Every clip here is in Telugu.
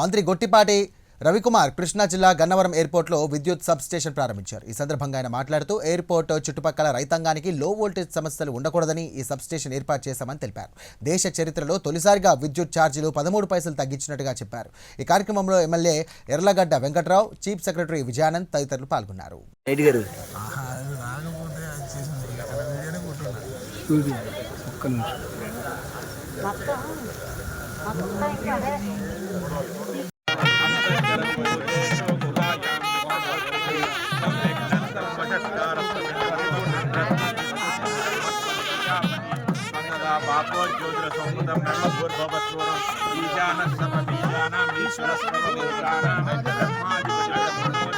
మంత్రి గొట్టిపాటి రవికుమార్ కృష్ణా జిల్లా గన్నవరం ఎయిర్పోర్ట్లో విద్యుత్ సబ్ స్టేషన్ ప్రారంభించారు. ఈ సందర్భంగా ఆయన మాట్లాడుతూ ఎయిర్పోర్ట్ చుట్టుపక్కల రైతాంగానికి లో వోల్టేజ్ సమస్యలు ఉండకూడదని ఈ సబ్ స్టేషన్ ఏర్పాటు చేశామని తెలిపారు. దేశ చరిత్రలో తొలిసారిగా విద్యుత్ ఛార్జీలు పదమూడు పైసలు తగ్గించినట్టుగా చెప్పారు. ఈ కార్యక్రమంలో MLA Yarlagadda Venkatrao chief secretary Vijayanand తదితరులు పాల్గొన్నారు. ఒక్క నిమిషం. పాపోజ్యోతిర సంపదం బ్రహ్మభూర్భవస్వరం ఈశాన సర్వ బీజానాం ఈశ్వర సర్వ భూతానాం బ్రహ్మాధిపతి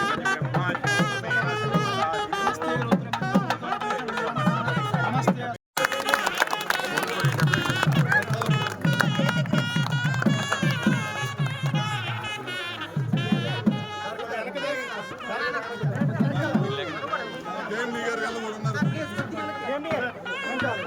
sir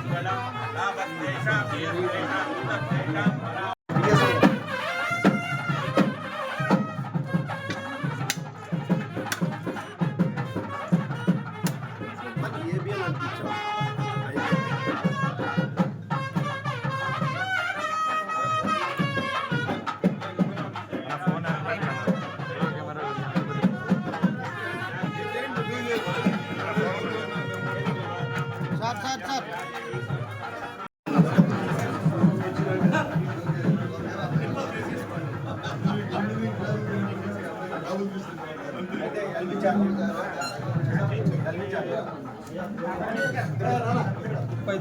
Namaste, Shakti, Shakti, Shakti, బ్రహ్మోధిపతి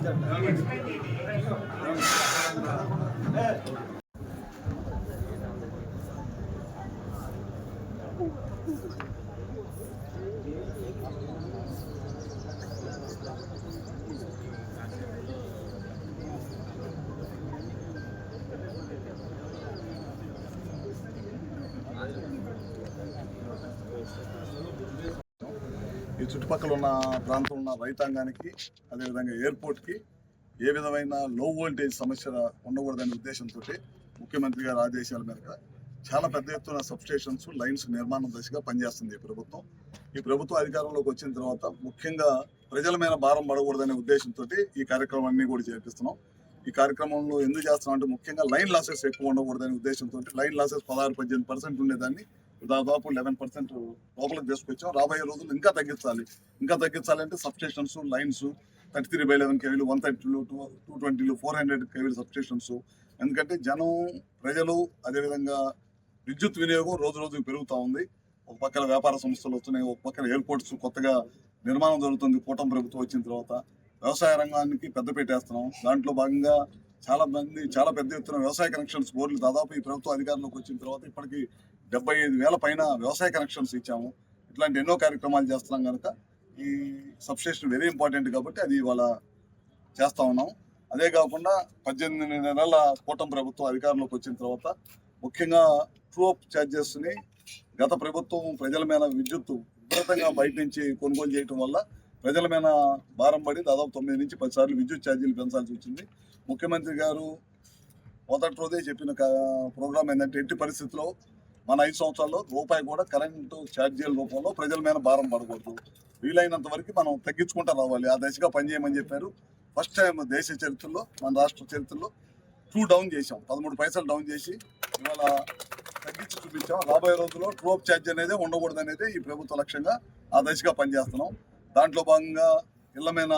ఈ చుట్టుపక్కల ఉన్న ప్రాంతంలో ఉన్న రైతాంగానికి అదేవిధంగా ఎయిర్పోర్ట్కి ఏ విధమైన లో వోల్టేజ్ సమస్య ఉండకూడదనే ఉద్దేశంతో ముఖ్యమంత్రి గారి ఆదేశాల మేరకు చాలా పెద్ద ఎత్తున సబ్స్టేషన్స్ లైన్స్ నిర్మాణం దశగా పనిచేస్తుంది ఈ ప్రభుత్వం. ఈ ప్రభుత్వం అధికారంలోకి వచ్చిన తర్వాత ముఖ్యంగా ప్రజల మీద భారం పడకూడదనే ఉద్దేశంతో ఈ కార్యక్రమాన్ని కూడా చేపిస్తున్నాం. ఈ కార్యక్రమంలో ఎందుకు చేస్తున్నాం అంటే ముఖ్యంగా లైన్ లాసెస్ ఎక్కువ ఉండకూడదనే ఉద్దేశంతో లైన్ లాసెస్ పదహారు పద్దెనిమిది పర్సెంట్ ఉండేదాన్ని దాదాపు లెవెన్ పర్సెంట్ లోపలికి తీసుకొచ్చాం. రాబోయే రోజులు ఇంకా తగ్గించాలి. ఇంకా తగ్గించాలంటే substations lines thirty three by eleven కేవీలు one థర్టీలు టూ టూ ట్వంటీలు ఫోర్ హండ్రెడ్ కేవీలు సబ్స్టేషన్స్ ఎందుకంటే జనం ప్రజలు అదేవిధంగా విద్యుత్ వినియోగం రోజు రోజు పెరుగుతూ ఉంది. ఒక పక్కన వ్యాపార సంస్థలు వస్తున్నాయి ఒక పక్కన ఎయిర్పోర్ట్స్ కొత్తగా నిర్మాణం జరుగుతుంది కూటమి ప్రభుత్వం వచ్చిన తర్వాత. వ్యవసాయ రంగానికి పెద్దపీట వేస్తున్నాం. దాంట్లో భాగంగా చాలా మంది చాలా పెద్ద ఎత్తున వ్యవసాయ కనెక్షన్స్ బోర్డులు దాదాపు ఈ ప్రభుత్వ అధికారంలోకి వచ్చిన తర్వాత ఇప్పటికీ డెబ్బై ఐదు వేల పైన వ్యవసాయ కనెక్షన్స్ ఇచ్చాము. ఇట్లాంటి ఎన్నో కార్యక్రమాలు చేస్తున్నాం కనుక ఈ సబ్స్టేషన్ వెరీ ఇంపార్టెంట్ కాబట్టి అది ఇవాళ చేస్తూ ఉన్నాం. అదే కాకుండా పద్దెనిమిది నెలల కూటమి ప్రభుత్వం అధికారంలోకి వచ్చిన తర్వాత ముఖ్యంగా ట్రూ అప్ ఛార్జెస్ని గత ప్రభుత్వం ప్రజల మీద విద్యుత్తు విపరీతంగా బయట నుంచి కొనుగోలు చేయటం వల్ల ప్రజల మీద భారం పడి దాదాపు తొమ్మిది నుంచి పది సార్లు విద్యుత్ ఛార్జీలు పెంచాల్సి వచ్చింది. ముఖ్యమంత్రి గారు మొదటి రోజే చెప్పిన ప్రోగ్రామ్ ఏంటంటే ఎట్టి పరిస్థితుల్లో మన ఐదు సంవత్సరాల్లో రూపాయి కూడా కరెంటు ఛార్జీల రూపంలో ప్రజల మీద భారం పడకూడదు. వీలైనంత వరకు మనం తగ్గించుకుంటూ రావాలి. ఆ దశగా పనిచేయమని చెప్పారు. ఫస్ట్ టైం దేశ చరిత్రలో మన రాష్ట్ర చరిత్రలో టూ డౌన్ చేసాం పదమూడు పైసలు డౌన్ చేసి ఇవాళ తగ్గించి చూపించాం. రాబోయే రోజుల్లో ట్రోప్ ఛార్జ్ అనేది ఉండకూడదు అనేది ఈ ప్రభుత్వ లక్ష్యంగా ఆ దశగా పనిచేస్తున్నాం. దాంట్లో భాగంగా ఇళ్ళ మీద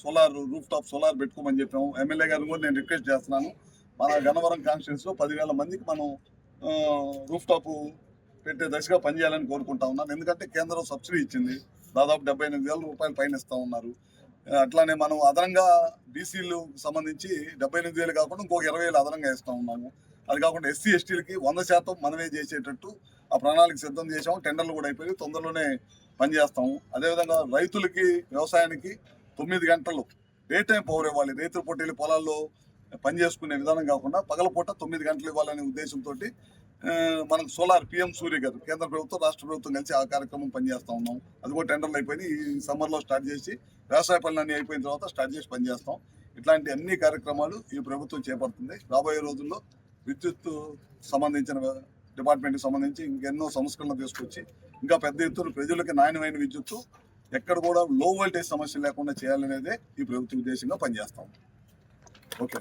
సోలార్ రూఫ్ టాప్ సోలార్ పెట్టుకోమని చెప్పాము. ఎమ్మెల్యే గారిని కూడా నేను రిక్వెస్ట్ చేస్తున్నాను. మన గన్నవరం కాన్స్టిట్యూన్స్లో పదివేల మందికి మనం రూఫ్ టాప్ పెట్టే దశగా పనిచేయాలని కోరుకుంటా ఉన్నాను ఎందుకంటే కేంద్రం సబ్సిడీ ఇచ్చింది. దాదాపు డెబ్బై ఎనిమిది వేల రూపాయలు పైన ఇస్తా ఉన్నారు. అట్లానే మనం అదనంగా బీసీలు సంబంధించి డెబ్బై ఎనిమిది వేలు కాకుండా ఇంకొక ఇరవై వేలు అదనంగా ఇస్తూ ఉన్నాము. అది కాకుండా ఎస్సీ ఎస్టీలకి వంద శాతం మనమే చేసేటట్టు ఆ ప్రణాళిక సిద్ధం చేసాము టెండర్లు కూడా అయిపోయి తొందరలోనే పనిచేస్తాము అదేవిధంగా రైతులకి వ్యవసాయానికి తొమ్మిది గంటలు డే టైం పవర్ ఇవ్వాలి. రైతుల పోటీలు పొలాల్లో పని చేసుకునే విధానం కాకుండా పగలపూట తొమ్మిది గంటలు ఇవ్వాలనే ఉద్దేశంతో మనకు సోలార్ పిఎం సూర్య గారు కేంద్ర ప్రభుత్వం రాష్ట్ర ప్రభుత్వం కలిసి ఆ కార్యక్రమం పనిచేస్తూ ఉన్నాం. అది కూడా టెండర్లు అయిపోయి ఈ సమ్మర్లో స్టార్ట్ చేసి వ్యవసాయ పనులన్నీ అయిపోయిన తర్వాత స్టార్ట్ చేసి పనిచేస్తాం. ఇట్లాంటి అన్ని కార్యక్రమాలు ఈ ప్రభుత్వం చేపడుతుంది. రాబోయే రోజుల్లో విద్యుత్ సంబంధించిన డిపార్ట్మెంట్కి సంబంధించి ఇంకెన్నో సంస్కరణలు తీసుకొచ్చి ఇంకా పెద్ద ఎత్తున ప్రజలకి నాణ్యమైన విద్యుత్తు ఎక్కడ కూడా లో వోల్టేజ్ సమస్య లేకుండా చేయాలనేదే ఈ ప్రభుత్వ ఉద్దేశంగా పనిచేస్తాం. ఓకే.